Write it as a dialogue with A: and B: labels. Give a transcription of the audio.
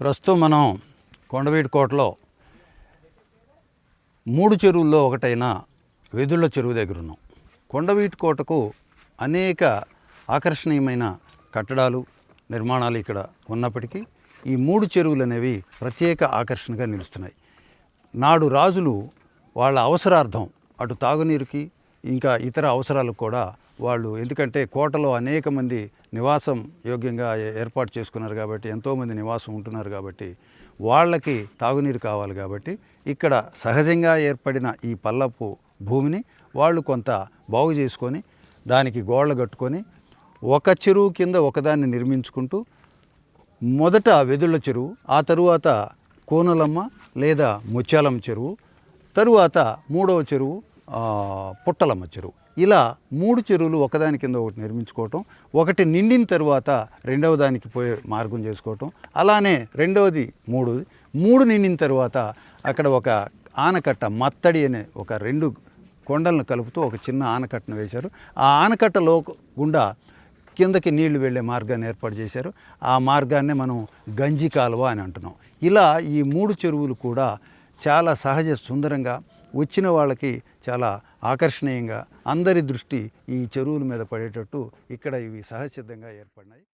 A: ప్రస్తుతం మనం కొండవీటికోటలో మూడు చెరువుల్లో ఒకటైన వెదుళ్ళ చెరువు దగ్గర ఉన్నాం. కొండవీటికోటకు అనేక ఆకర్షణీయమైన కట్టడాలు నిర్మాణాలు ఇక్కడ ఉన్నప్పటికీ ఈ మూడు చెరువులు అనేవి ప్రత్యేక ఆకర్షణగా నిలుస్తున్నాయి. నాడు రాజులు వాళ్ళ అవసరార్థం అటు తాగునీరుకి ఇంకా ఇతర అవసరాలకు కూడా వాళ్ళు ఎందుకంటే కోటలో అనేక మంది నివాసం యోగ్యంగా ఏర్పాటు చేసుకున్నారు కాబట్టి ఎంతోమంది నివాసం ఉంటున్నారు కాబట్టి వాళ్ళకి తాగునీరు కావాలి కాబట్టి ఇక్కడ సహజంగా ఏర్పడిన ఈ పల్లపు భూమిని వాళ్ళు కొంత బాగు చేసుకొని దానికి గోడలు కట్టుకొని ఒక చెరువు కింద ఒకదాన్ని నిర్మించుకుంటూ మొదట వెదుళ్ళ చెరువు ఆ తరువాత కోనలమ్మ లేదా ముత్యాలమ్మ చెరువు తరువాత మూడవ చెరువు పుట్టలమ్మ చెరువు ఇలా మూడు చెరువులు ఒకదాని కింద ఒకటి నిర్మించుకోవటం ఒకటి నిండిన తరువాత రెండవ దానికి పోయే మార్గం చేసుకోవటం అలానే రెండవది మూడు మూడు నిండిన తర్వాత అక్కడ ఒక ఆనకట్ట మత్తడి అనే ఒక రెండు కొండలను కలుపుతూ ఒక చిన్న ఆనకట్టను వేశారు. ఆ ఆనకట్టలో గుండా కిందకి నీళ్ళు వెళ్ళే మార్గాన్ని ఏర్పాటు చేశారు. ఆ మార్గాన్నే మనం గంజి కాలువ అని అంటున్నాం. ఇలా ఈ మూడు చెరువులు కూడా చాలా సహజ సుందరంగా వచ్చిన వాళ్ళకి చాలా ఆకర్షణీయంగా అందరి దృష్టి ఈ చెరువుల మీద పడేటట్టు ఇక్కడ ఇవి సహజసిద్ధంగా ఏర్పడినాయి.